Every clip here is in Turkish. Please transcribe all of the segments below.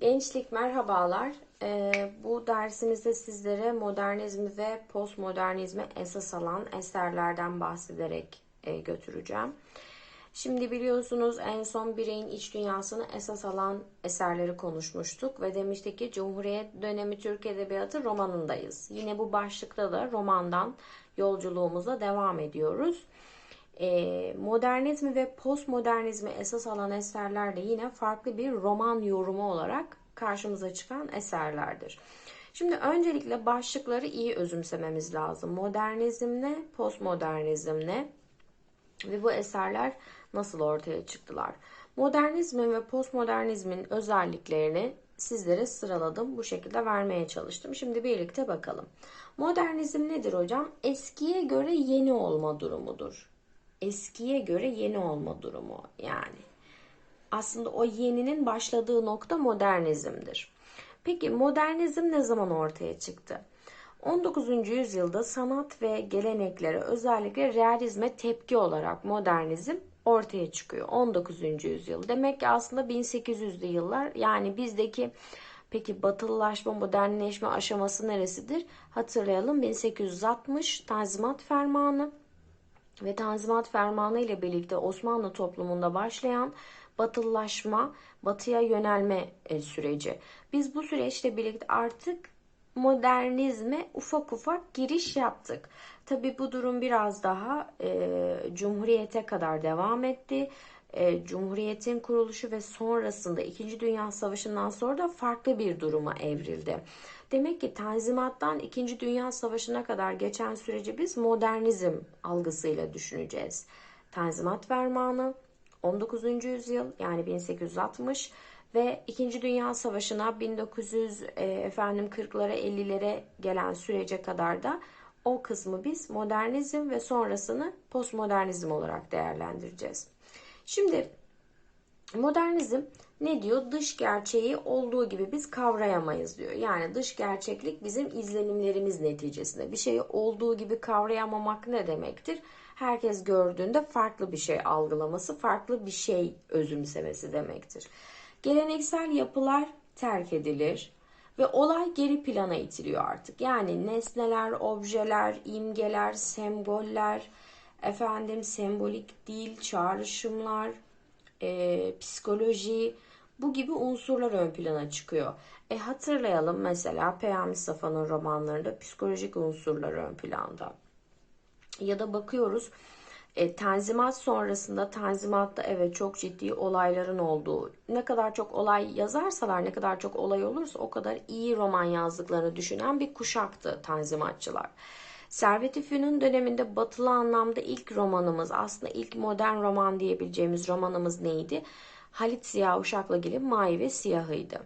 Gençlik merhabalar. Ee, bu dersimizde sizlere modernizmi ve postmodernizmi esas alan eserlerden bahsederek e, götüreceğim. Şimdi biliyorsunuz en son bireyin iç dünyasını esas alan eserleri konuşmuştuk ve demiştik ki Cumhuriyet dönemi Türk Edebiyatı romanındayız. Yine bu başlıkta da romandan yolculuğumuza devam ediyoruz. Ee, modernizmi ve postmodernizmi esas alan eserler de yine farklı bir roman yorumu olarak karşımıza çıkan eserlerdir. Şimdi öncelikle başlıkları iyi özümsememiz lazım. Modernizm ne, postmodernizm ne ve bu eserler nasıl ortaya çıktılar? Modernizmin ve postmodernizmin özelliklerini sizlere sıraladım. Bu şekilde vermeye çalıştım. Şimdi birlikte bakalım. Modernizm nedir hocam? Eskiye göre yeni olma durumudur. Eskiye göre yeni olma durumu yani. Aslında o yeninin başladığı nokta modernizmdir. Peki modernizm ne zaman ortaya çıktı? 19. yüzyılda sanat ve geleneklere özellikle realizme tepki olarak modernizm ortaya çıkıyor. 19. yüzyıl. Demek ki aslında 1800'lü yıllar yani bizdeki peki batılılaşma, modernleşme aşaması neresidir? Hatırlayalım 1860 Tanzimat Fermanı ve Tanzimat Fermanı ile birlikte Osmanlı toplumunda başlayan batılılaşma, batıya yönelme e, süreci. Biz bu süreçle birlikte artık modernizme ufak ufak giriş yaptık. Tabi bu durum biraz daha e, Cumhuriyete kadar devam etti. E, Cumhuriyetin kuruluşu ve sonrasında 2. Dünya Savaşı'ndan sonra da farklı bir duruma evrildi. Demek ki Tanzimat'tan 2. Dünya Savaşı'na kadar geçen süreci biz modernizm algısıyla düşüneceğiz. Tanzimat Fermanı 19. yüzyıl yani 1860 ve 2. Dünya Savaşı'na 1900 e, efendim 40'lara 50'lere gelen sürece kadar da o kısmı biz modernizm ve sonrasını postmodernizm olarak değerlendireceğiz. Şimdi modernizm ne diyor? Dış gerçeği olduğu gibi biz kavrayamayız diyor. Yani dış gerçeklik bizim izlenimlerimiz neticesinde. Bir şeyi olduğu gibi kavrayamamak ne demektir? Herkes gördüğünde farklı bir şey algılaması, farklı bir şey özümsemesi demektir. Geleneksel yapılar terk edilir ve olay geri plana itiliyor artık. Yani nesneler, objeler, imgeler, semboller, efendim sembolik dil, çağrışımlar, e, psikoloji bu gibi unsurlar ön plana çıkıyor. E hatırlayalım mesela Peyami Safa'nın romanlarında psikolojik unsurlar ön planda. Ya da bakıyoruz e, Tanzimat sonrasında Tanzimat'ta evet çok ciddi olayların olduğu, ne kadar çok olay yazarsalar, ne kadar çok olay olursa o kadar iyi roman yazdıklarını düşünen bir kuşaktı Tanzimatçılar. Servet-i Fünun döneminde batılı anlamda ilk romanımız, aslında ilk modern roman diyebileceğimiz romanımız neydi? Halit Ziya Uşaklıgil'in Mavi ve Siyahı'ydı.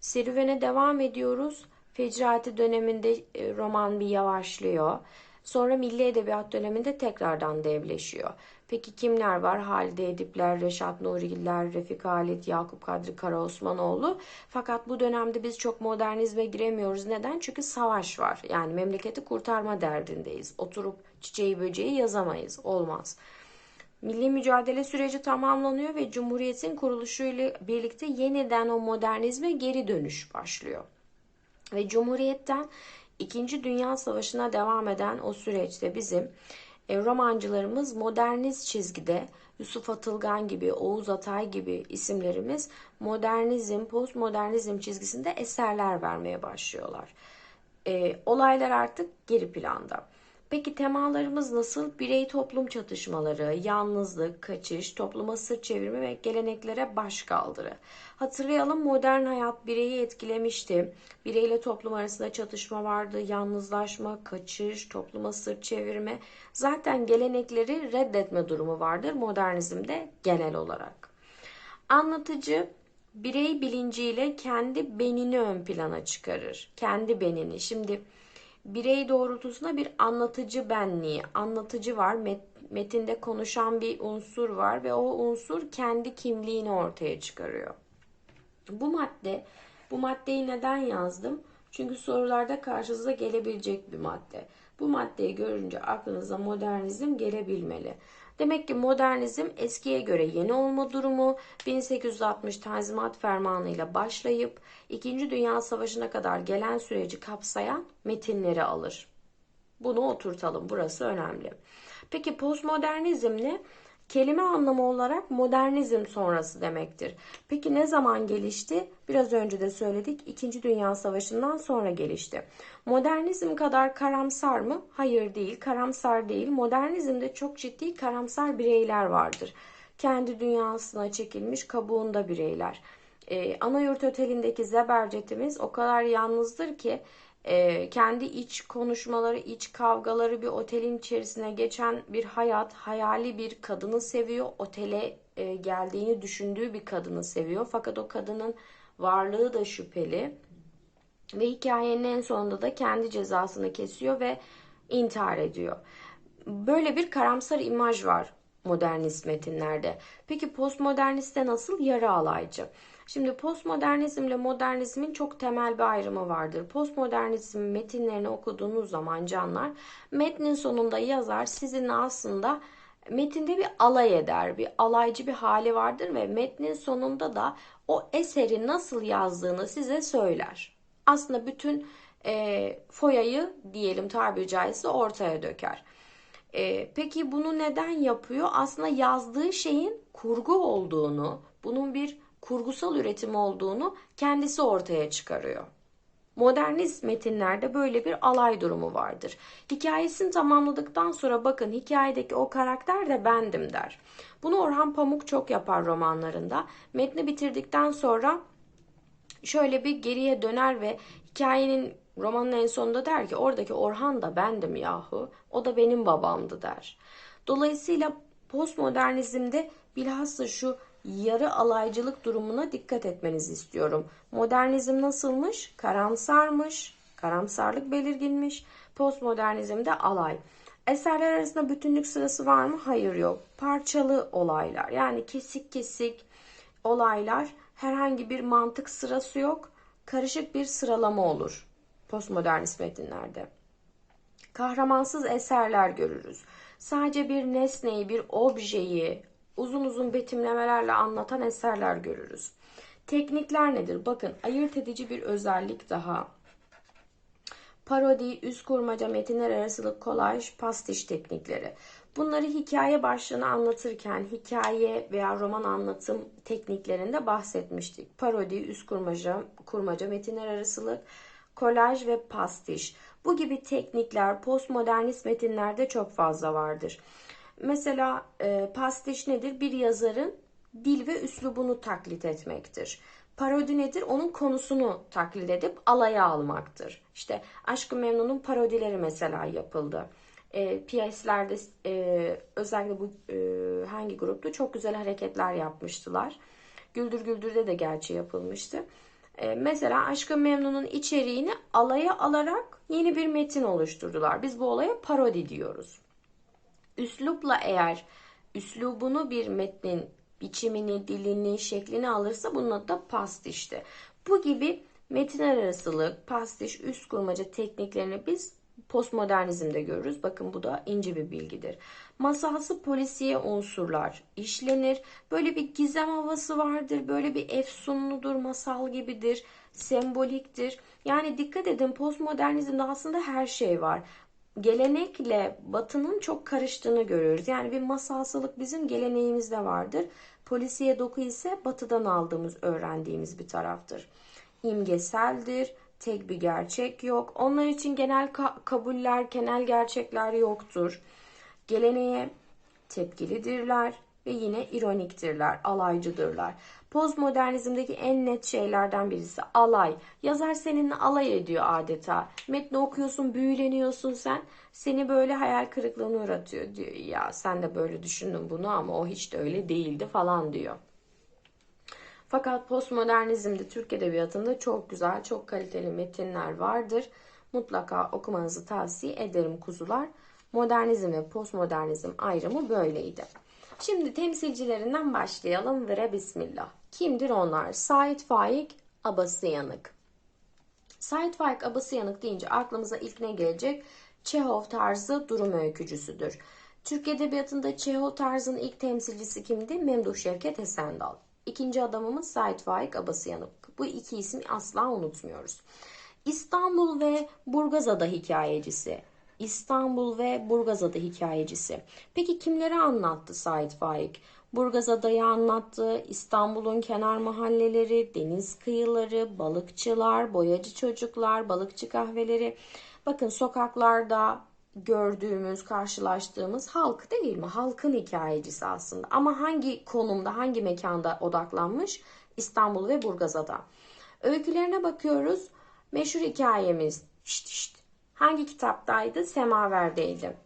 Serüvene devam ediyoruz. Fecrati döneminde e, roman bir yavaşlıyor. Sonra Milli Edebiyat döneminde tekrardan devleşiyor. Peki kimler var? Halide Edipler, Reşat Nurigiller, Refik Halit, Yakup Kadri Karaosmanoğlu. Fakat bu dönemde biz çok modernizme giremiyoruz. Neden? Çünkü savaş var. Yani memleketi kurtarma derdindeyiz. Oturup çiçeği böceği yazamayız. Olmaz. Milli mücadele süreci tamamlanıyor ve Cumhuriyet'in kuruluşuyla birlikte yeniden o modernizme geri dönüş başlıyor. Ve Cumhuriyet'ten İkinci Dünya Savaşı'na devam eden o süreçte bizim e, romancılarımız modernist çizgide Yusuf Atılgan gibi, Oğuz Atay gibi isimlerimiz modernizm, postmodernizm çizgisinde eserler vermeye başlıyorlar. E, olaylar artık geri planda. Peki temalarımız nasıl? Birey toplum çatışmaları, yalnızlık, kaçış, topluma sırt çevirme ve geleneklere baş kaldırı. Hatırlayalım modern hayat bireyi etkilemişti. Bireyle toplum arasında çatışma vardı, yalnızlaşma, kaçış, topluma sırt çevirme. Zaten gelenekleri reddetme durumu vardır modernizmde genel olarak. Anlatıcı birey bilinciyle kendi benini ön plana çıkarır. Kendi benini. Şimdi birey doğrultusunda bir anlatıcı benliği, anlatıcı var, metinde konuşan bir unsur var ve o unsur kendi kimliğini ortaya çıkarıyor. Bu madde, bu maddeyi neden yazdım? Çünkü sorularda karşınıza gelebilecek bir madde. Bu maddeyi görünce aklınıza modernizm gelebilmeli. Demek ki modernizm eskiye göre yeni olma durumu 1860 Tanzimat Fermanı ile başlayıp 2. Dünya Savaşı'na kadar gelen süreci kapsayan metinleri alır. Bunu oturtalım. Burası önemli. Peki postmodernizm ne? Kelime anlamı olarak modernizm sonrası demektir. Peki ne zaman gelişti? Biraz önce de söyledik. İkinci Dünya Savaşı'ndan sonra gelişti. Modernizm kadar karamsar mı? Hayır değil. Karamsar değil. Modernizmde çok ciddi karamsar bireyler vardır. Kendi dünyasına çekilmiş kabuğunda bireyler. Ee, Anayurt Oteli'ndeki Zebercet'imiz o kadar yalnızdır ki e, kendi iç konuşmaları, iç kavgaları bir otelin içerisine geçen bir hayat, hayali bir kadını seviyor. Otele e, geldiğini düşündüğü bir kadını seviyor. Fakat o kadının varlığı da şüpheli. Ve hikayenin en sonunda da kendi cezasını kesiyor ve intihar ediyor. Böyle bir karamsar imaj var modernist metinlerde. Peki postmoderniste nasıl? Yarı alaycı. Şimdi postmodernizmle modernizmin çok temel bir ayrımı vardır. Postmodernizm metinlerini okuduğunuz zaman canlar metnin sonunda yazar sizinle aslında metinde bir alay eder, bir alaycı bir hali vardır ve metnin sonunda da o eseri nasıl yazdığını size söyler. Aslında bütün e, foyayı diyelim tabiri caizse ortaya döker. E, peki bunu neden yapıyor? Aslında yazdığı şeyin kurgu olduğunu, bunun bir kurgusal üretim olduğunu kendisi ortaya çıkarıyor. Modernist metinlerde böyle bir alay durumu vardır. Hikayesini tamamladıktan sonra bakın hikayedeki o karakter de bendim der. Bunu Orhan Pamuk çok yapar romanlarında. Metni bitirdikten sonra şöyle bir geriye döner ve hikayenin romanın en sonunda der ki oradaki Orhan da bendim yahu. O da benim babamdı der. Dolayısıyla postmodernizmde bilhassa şu yarı alaycılık durumuna dikkat etmenizi istiyorum. Modernizm nasılmış? Karamsarmış. Karamsarlık belirginmiş. Postmodernizmde alay. Eserler arasında bütünlük sırası var mı? Hayır yok. Parçalı olaylar. Yani kesik kesik olaylar. Herhangi bir mantık sırası yok. Karışık bir sıralama olur postmodernist metinlerde. Kahramansız eserler görürüz. Sadece bir nesneyi, bir objeyi, uzun uzun betimlemelerle anlatan eserler görürüz. Teknikler nedir? Bakın ayırt edici bir özellik daha. Parodi, üst kurmaca, metinler arasılık, kolaj, pastiş teknikleri. Bunları hikaye başlığını anlatırken hikaye veya roman anlatım tekniklerinde bahsetmiştik. Parodi, üst kurmaca, kurmaca, metinler arasılık, kolaj ve pastiş. Bu gibi teknikler postmodernist metinlerde çok fazla vardır. Mesela e, pastiş nedir? Bir yazarın dil ve üslubunu taklit etmektir. Parodi nedir? Onun konusunu taklit edip alaya almaktır. İşte Aşkı Memnun'un parodileri mesela yapıldı. E, piyeslerde e, özellikle bu e, hangi gruptu? Çok güzel hareketler yapmıştılar. Güldür Güldür'de de gerçi yapılmıştı. E, mesela Aşkı Memnun'un içeriğini alaya alarak yeni bir metin oluşturdular. Biz bu olaya parodi diyoruz. Üslupla eğer üslubunu bir metnin biçimini, dilini, şeklini alırsa bunun adı da pastişti. Bu gibi metinler arasılık, pastiş, üst kurmaca tekniklerini biz postmodernizmde görürüz. Bakın bu da ince bir bilgidir. Masalsı polisiye unsurlar işlenir. Böyle bir gizem havası vardır. Böyle bir efsunludur, masal gibidir, semboliktir. Yani dikkat edin postmodernizmde aslında her şey var gelenekle batının çok karıştığını görüyoruz. Yani bir masalsılık bizim geleneğimizde vardır. Polisiye doku ise batıdan aldığımız, öğrendiğimiz bir taraftır. İmgeseldir, tek bir gerçek yok. Onlar için genel ka- kabuller, genel gerçekler yoktur. Geleneğe tepkilidirler ve yine ironiktirler, alaycıdırlar. Postmodernizmdeki en net şeylerden birisi alay. Yazar seninle alay ediyor adeta. Metni okuyorsun, büyüleniyorsun sen. Seni böyle hayal kırıklığına uğratıyor diyor. Ya sen de böyle düşündün bunu ama o hiç de öyle değildi falan diyor. Fakat postmodernizmde Türk Edebiyatı'nda çok güzel, çok kaliteli metinler vardır. Mutlaka okumanızı tavsiye ederim kuzular. Modernizm ve postmodernizm ayrımı böyleydi. Şimdi temsilcilerinden başlayalım. Vere Bismillah. Kimdir onlar? Said Faik, Abası Yanık. Said Faik, Abası Yanık deyince aklımıza ilk ne gelecek? Çehov tarzı durum öykücüsüdür. Türk Edebiyatı'nda Çehov tarzının ilk temsilcisi kimdi? Memduh Şevket Esendal. İkinci adamımız Sait Faik Abasıyanık. Bu iki ismi asla unutmuyoruz. İstanbul ve Burgazada hikayecisi. İstanbul ve Burgazada hikayecisi. Peki kimleri anlattı Sait Faik? Burgazada'yı anlattı, İstanbul'un kenar mahalleleri, deniz kıyıları, balıkçılar, boyacı çocuklar, balıkçı kahveleri. Bakın sokaklarda gördüğümüz, karşılaştığımız halk değil mi? Halkın hikayecisi aslında. Ama hangi konumda, hangi mekanda odaklanmış? İstanbul ve Burgazada. Öykülerine bakıyoruz. Meşhur hikayemiz. Şşt şşt. Hangi kitaptaydı? Semaver'deydi.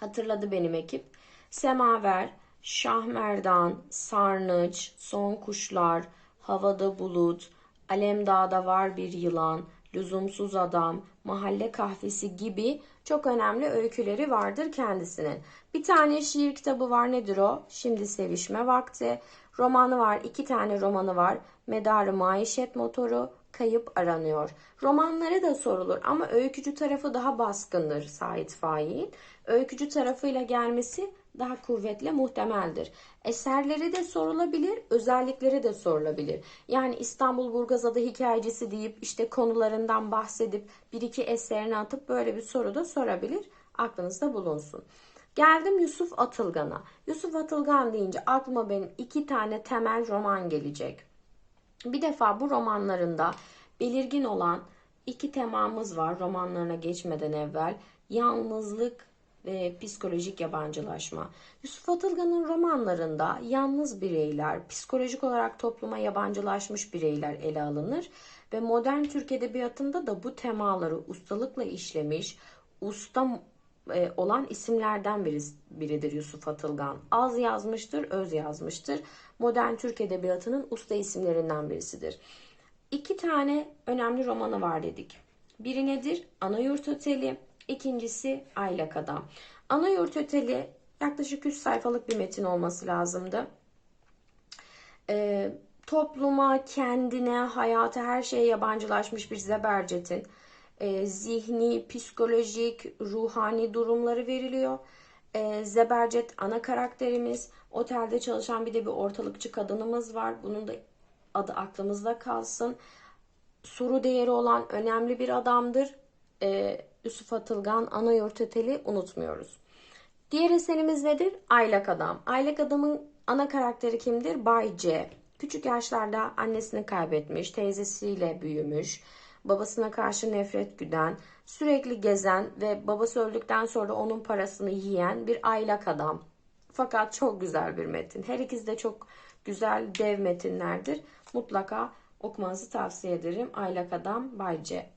Hatırladı benim ekip. Semaver, Şahmerdan, Sarnıç, Son Kuşlar, Havada Bulut, Alemdağ'da var bir yılan, Lüzumsuz Adam, Mahalle Kahvesi gibi çok önemli öyküleri vardır kendisinin. Bir tane şiir kitabı var nedir o? Şimdi Sevişme Vakti. Romanı var, iki tane romanı var. Medarı Maişet Motoru, Kayıp Aranıyor. Romanları da sorulur ama öykücü tarafı daha baskındır Sait Faik'in. Öykücü tarafıyla gelmesi daha kuvvetli muhtemeldir. Eserleri de sorulabilir, özellikleri de sorulabilir. Yani İstanbul Burgazada hikayecisi deyip işte konularından bahsedip bir iki eserini atıp böyle bir soru da sorabilir. Aklınızda bulunsun. Geldim Yusuf Atılgan'a. Yusuf Atılgan deyince aklıma benim iki tane temel roman gelecek. Bir defa bu romanlarında belirgin olan iki temamız var romanlarına geçmeden evvel. Yalnızlık ve psikolojik yabancılaşma. Yusuf Atılgan'ın romanlarında yalnız bireyler, psikolojik olarak topluma yabancılaşmış bireyler ele alınır ve modern Türk edebiyatında da bu temaları ustalıkla işlemiş, usta e, olan isimlerden biri, biridir Yusuf Atılgan. Az yazmıştır, öz yazmıştır. Modern Türk edebiyatının usta isimlerinden birisidir. İki tane önemli romanı var dedik. Biri nedir? Anayurt Oteli. İkincisi Aylak Adam. Anayurt Oteli yaklaşık 100 sayfalık bir metin olması lazımdı. Ee, topluma, kendine, hayata, her şeye yabancılaşmış bir Zebercet'in e, zihni, psikolojik, ruhani durumları veriliyor. E, Zebercet ana karakterimiz. Otelde çalışan bir de bir ortalıkçı kadınımız var. Bunun da adı aklımızda kalsın. Soru değeri olan önemli bir adamdır. E, Yusuf Atılgan, Ana Yurt Oteli unutmuyoruz. Diğer eserimiz nedir? Aylak Adam. Aylak Adam'ın ana karakteri kimdir? Bay C. Küçük yaşlarda annesini kaybetmiş, teyzesiyle büyümüş babasına karşı nefret güden, sürekli gezen ve babası öldükten sonra onun parasını yiyen bir aylak adam. Fakat çok güzel bir metin. Her ikisi de çok güzel dev metinlerdir. Mutlaka okumanızı tavsiye ederim. Aylak Adam Bayce.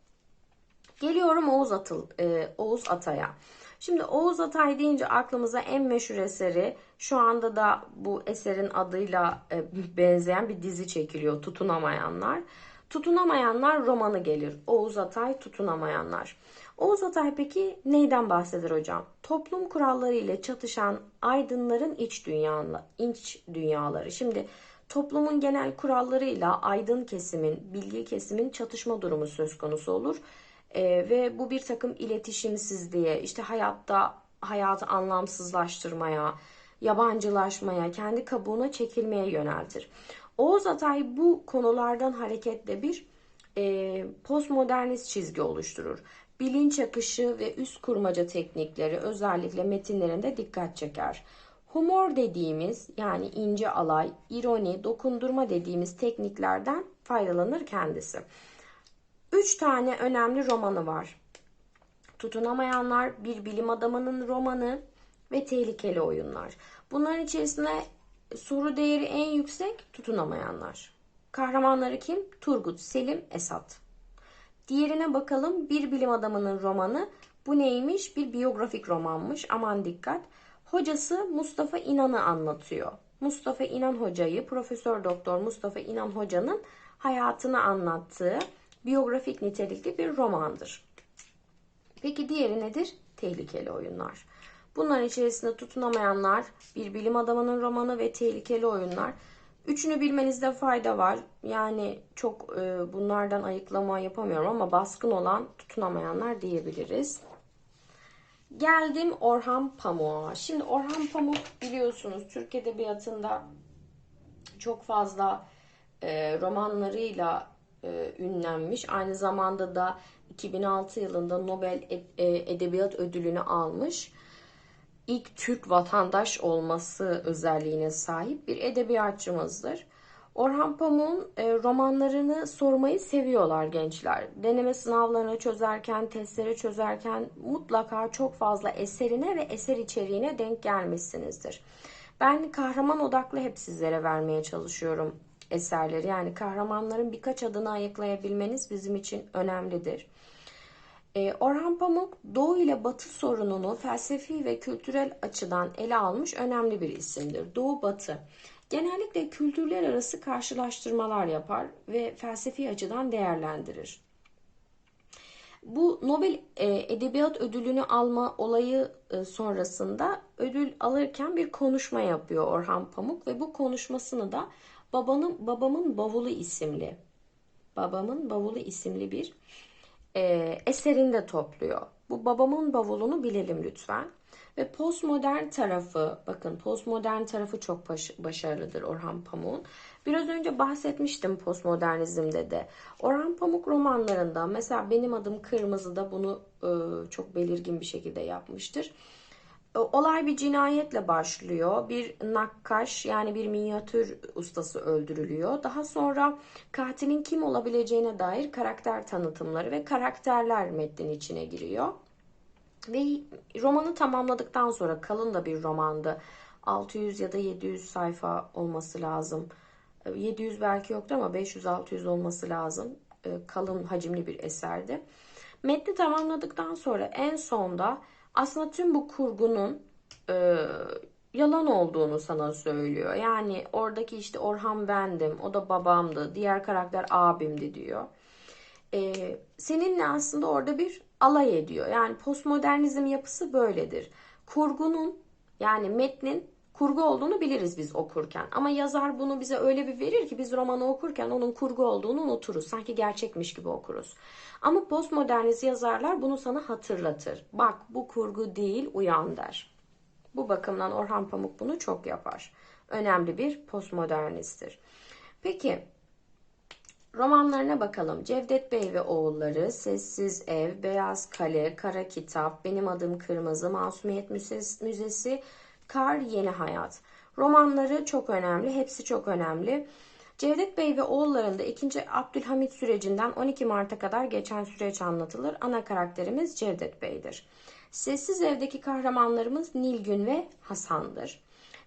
Geliyorum Oğuz, Atıl, e, Oğuz Atay'a. Şimdi Oğuz Atay deyince aklımıza en meşhur eseri şu anda da bu eserin adıyla e, benzeyen bir dizi çekiliyor Tutunamayanlar. Tutunamayanlar romanı gelir. Oğuz Atay tutunamayanlar. Oğuz Atay peki neyden bahseder hocam? Toplum kuralları ile çatışan aydınların iç dünyalı, iç dünyaları. Şimdi toplumun genel kurallarıyla aydın kesimin, bilgi kesimin çatışma durumu söz konusu olur. Ee, ve bu bir takım iletişimsizliğe, işte hayatta hayatı anlamsızlaştırmaya, yabancılaşmaya, kendi kabuğuna çekilmeye yöneltir. Oğuz Atay bu konulardan hareketle bir e, postmodernist çizgi oluşturur. Bilinç akışı ve üst kurmaca teknikleri özellikle metinlerinde dikkat çeker. Humor dediğimiz yani ince alay, ironi, dokundurma dediğimiz tekniklerden faydalanır kendisi. Üç tane önemli romanı var. Tutunamayanlar, bir bilim adamının romanı ve tehlikeli oyunlar. Bunların içerisinde soru değeri en yüksek tutunamayanlar. Kahramanları kim? Turgut, Selim, Esat. Diğerine bakalım. Bir bilim adamının romanı. Bu neymiş? Bir biyografik romanmış. Aman dikkat. Hocası Mustafa İnan'ı anlatıyor. Mustafa İnan hocayı, Profesör Doktor Mustafa İnan hocanın hayatını anlattığı biyografik nitelikli bir romandır. Peki diğeri nedir? Tehlikeli oyunlar. Bunların içerisinde tutunamayanlar, bir bilim adamının romanı ve tehlikeli oyunlar. Üçünü bilmenizde fayda var. Yani çok e, bunlardan ayıklama yapamıyorum ama baskın olan tutunamayanlar diyebiliriz. Geldim Orhan Pamuk'a. Şimdi Orhan Pamuk biliyorsunuz Türk Edebiyatı'nda çok fazla e, romanlarıyla e, ünlenmiş. Aynı zamanda da 2006 yılında Nobel e, Edebiyat Ödülünü almış. İlk Türk vatandaş olması özelliğine sahip bir edebiyatçımızdır. Orhan Pamuk'un e, romanlarını sormayı seviyorlar gençler. Deneme sınavlarını çözerken, testleri çözerken mutlaka çok fazla eserine ve eser içeriğine denk gelmişsinizdir. Ben kahraman odaklı hep sizlere vermeye çalışıyorum eserleri. Yani kahramanların birkaç adını ayıklayabilmeniz bizim için önemlidir. Ee, Orhan Pamuk Doğu ile Batı sorununu felsefi ve kültürel açıdan ele almış önemli bir isimdir. Doğu Batı. Genellikle kültürler arası karşılaştırmalar yapar ve felsefi açıdan değerlendirir. Bu Nobel e, Edebiyat Ödülünü alma olayı e, sonrasında ödül alırken bir konuşma yapıyor Orhan Pamuk ve bu konuşmasını da Babanın Babamın Bavulu isimli Babamın Bavulu isimli bir e, eserinde topluyor. Bu babamın bavulunu bilelim lütfen. Ve postmodern tarafı, bakın postmodern tarafı çok baş- başarılıdır Orhan Pamuk'un. Biraz önce bahsetmiştim postmodernizmde de. Orhan Pamuk romanlarında mesela Benim Adım Kırmızı'da bunu e, çok belirgin bir şekilde yapmıştır. Olay bir cinayetle başlıyor. Bir nakkaş yani bir minyatür ustası öldürülüyor. Daha sonra katilin kim olabileceğine dair karakter tanıtımları ve karakterler metnin içine giriyor. Ve romanı tamamladıktan sonra kalın da bir romandı. 600 ya da 700 sayfa olması lazım. E, 700 belki yoktu ama 500-600 olması lazım. E, Kalın hacimli bir eserdi. Metni tamamladıktan sonra en sonda aslında tüm bu kurgunun e, yalan olduğunu sana söylüyor. Yani oradaki işte Orhan bendim, o da babamdı, diğer karakter abimdi diyor. E, seninle aslında orada bir alay ediyor. Yani postmodernizm yapısı böyledir. Kurgunun yani metnin kurgu olduğunu biliriz biz okurken. Ama yazar bunu bize öyle bir verir ki biz romanı okurken onun kurgu olduğunu unuturuz. Sanki gerçekmiş gibi okuruz. Ama postmodernist yazarlar bunu sana hatırlatır. Bak bu kurgu değil uyan der. Bu bakımdan Orhan Pamuk bunu çok yapar. Önemli bir postmodernisttir. Peki Romanlarına bakalım. Cevdet Bey ve Oğulları, Sessiz Ev, Beyaz Kale, Kara Kitap, Benim Adım Kırmızı, Masumiyet Müzesi, Kar Yeni Hayat. Romanları çok önemli, hepsi çok önemli. Cevdet Bey ve oğullarında 2. Abdülhamit sürecinden 12 Mart'a kadar geçen süreç anlatılır. Ana karakterimiz Cevdet Bey'dir. Sessiz Ev'deki kahramanlarımız Nilgün ve Hasan'dır.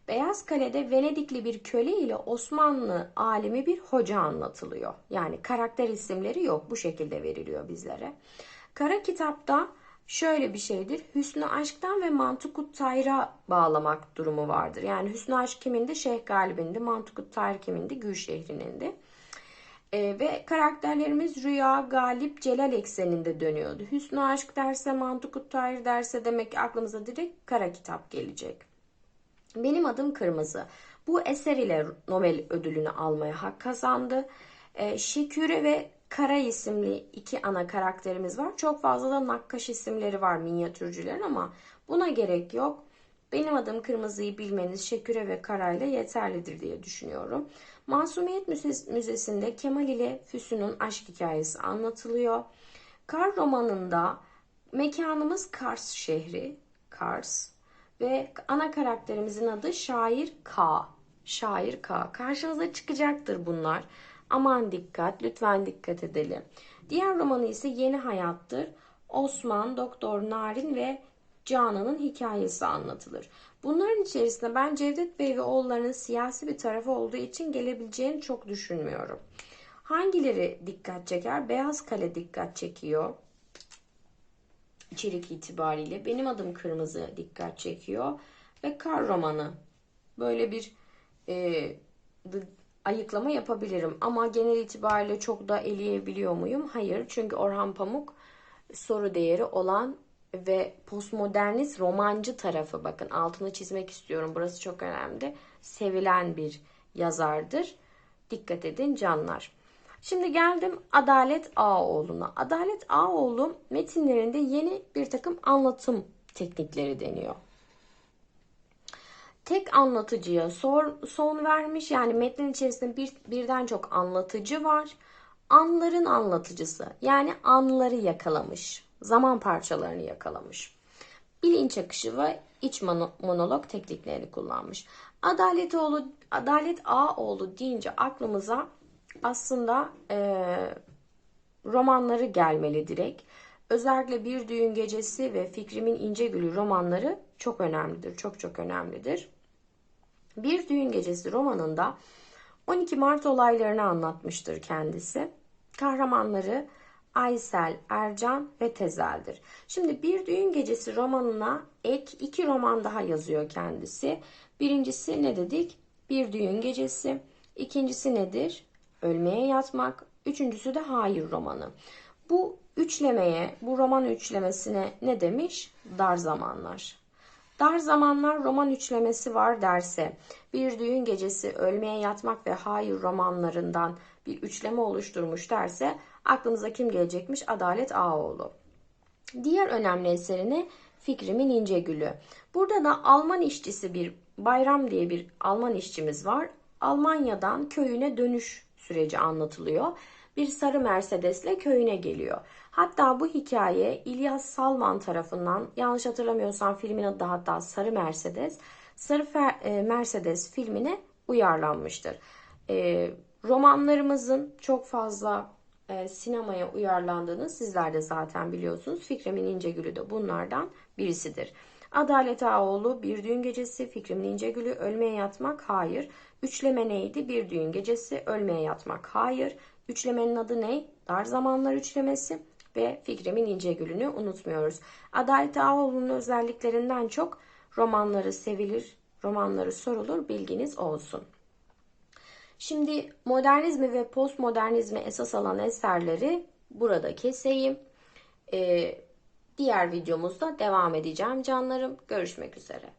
Beyaz Kale'de Venedikli bir köle ile Osmanlı alimi bir hoca anlatılıyor. Yani karakter isimleri yok. Bu şekilde veriliyor bizlere. Kara kitapta şöyle bir şeydir. Hüsnü aşktan ve Mantukut Tayr'a bağlamak durumu vardır. Yani Hüsnü aşk kimindi? Şeyh Galip'indi. Mantukut Tayr kimindi? Gül şehrinindi. Ee, ve karakterlerimiz Rüya, Galip, Celal ekseninde dönüyordu. Hüsnü aşk derse, Mantukut Tayr derse demek ki aklımıza direkt kara kitap gelecek. Benim adım Kırmızı. Bu eser ile Nobel ödülünü almaya hak kazandı. E, Şeküre ve Kara isimli iki ana karakterimiz var. Çok fazla da nakkaş isimleri var minyatürcülerin ama buna gerek yok. Benim adım Kırmızı'yı bilmeniz Şeküre ve Kara ile yeterlidir diye düşünüyorum. Masumiyet Müzesi'nde Kemal ile Füsun'un aşk hikayesi anlatılıyor. Kar romanında mekanımız Kars şehri. Kars. Ve ana karakterimizin adı Şair K. Şair K. Karşınıza çıkacaktır bunlar. Aman dikkat, lütfen dikkat edelim. Diğer romanı ise Yeni Hayattır. Osman, Doktor Narin ve Canan'ın hikayesi anlatılır. Bunların içerisinde ben Cevdet Bey ve oğullarının siyasi bir tarafı olduğu için gelebileceğini çok düşünmüyorum. Hangileri dikkat çeker? Beyaz Kale dikkat çekiyor içerik itibariyle. Benim adım Kırmızı dikkat çekiyor. Ve Kar romanı. Böyle bir e, ayıklama yapabilirim. Ama genel itibariyle çok da eleyebiliyor muyum? Hayır. Çünkü Orhan Pamuk soru değeri olan ve postmodernist romancı tarafı bakın altını çizmek istiyorum. Burası çok önemli. Sevilen bir yazardır. Dikkat edin canlar. Şimdi geldim Adalet Ağoğlu'na. Adalet Ağoğlu metinlerinde yeni bir takım anlatım teknikleri deniyor. Tek anlatıcıya sor, son vermiş. Yani metnin içerisinde bir, birden çok anlatıcı var. Anların anlatıcısı. Yani anları yakalamış. Zaman parçalarını yakalamış. Bilinç akışı ve iç mono- monolog tekniklerini kullanmış. Adalet oğlu, Adalet Ağoğlu deyince aklımıza aslında eee romanları gelmeli direkt. Özellikle Bir Düğün Gecesi ve Fikrimin İnce Gülü romanları çok önemlidir. Çok çok önemlidir. Bir Düğün Gecesi romanında 12 Mart olaylarını anlatmıştır kendisi. Kahramanları Aysel, Ercan ve Tezel'dir. Şimdi Bir Düğün Gecesi romanına ek iki roman daha yazıyor kendisi. Birincisi ne dedik? Bir Düğün Gecesi. İkincisi nedir? Ölmeye Yatmak. Üçüncüsü de Hayır romanı. Bu üçlemeye, bu roman üçlemesine ne demiş? Dar zamanlar. Dar zamanlar roman üçlemesi var derse, bir düğün gecesi ölmeye yatmak ve hayır romanlarından bir üçleme oluşturmuş derse aklımıza kim gelecekmiş? Adalet Ağoğlu. Diğer önemli eserini Fikrimin İnce Gülü. Burada da Alman işçisi bir Bayram diye bir Alman işçimiz var. Almanya'dan köyüne dönüş süreci anlatılıyor. Bir sarı Mercedes'le köyüne geliyor. Hatta bu hikaye İlyas Salman tarafından yanlış hatırlamıyorsam filmin adı da hatta Sarı Mercedes. Sarı e, Mercedes filmine uyarlanmıştır. E, romanlarımızın çok fazla e, sinemaya uyarlandığını sizler de zaten biliyorsunuz. Fikrimin İncegül'ü de bunlardan birisidir. Adalet Ağoğlu, Bir Düğün Gecesi, Fikrimin İncegül'ü, Ölmeye Yatmak, Hayır. Üçleme neydi? Bir Düğün Gecesi, Ölmeye Yatmak, Hayır. Üçlemenin adı ne? Dar Zamanlar Üçlemesi ve Fikrimin İncegül'ünü unutmuyoruz. Adalet Ağoğlu'nun özelliklerinden çok romanları sevilir, romanları sorulur, bilginiz olsun. Şimdi modernizmi ve postmodernizmi esas alan eserleri burada keseyim. Ee, diğer videomuzda devam edeceğim canlarım. Görüşmek üzere.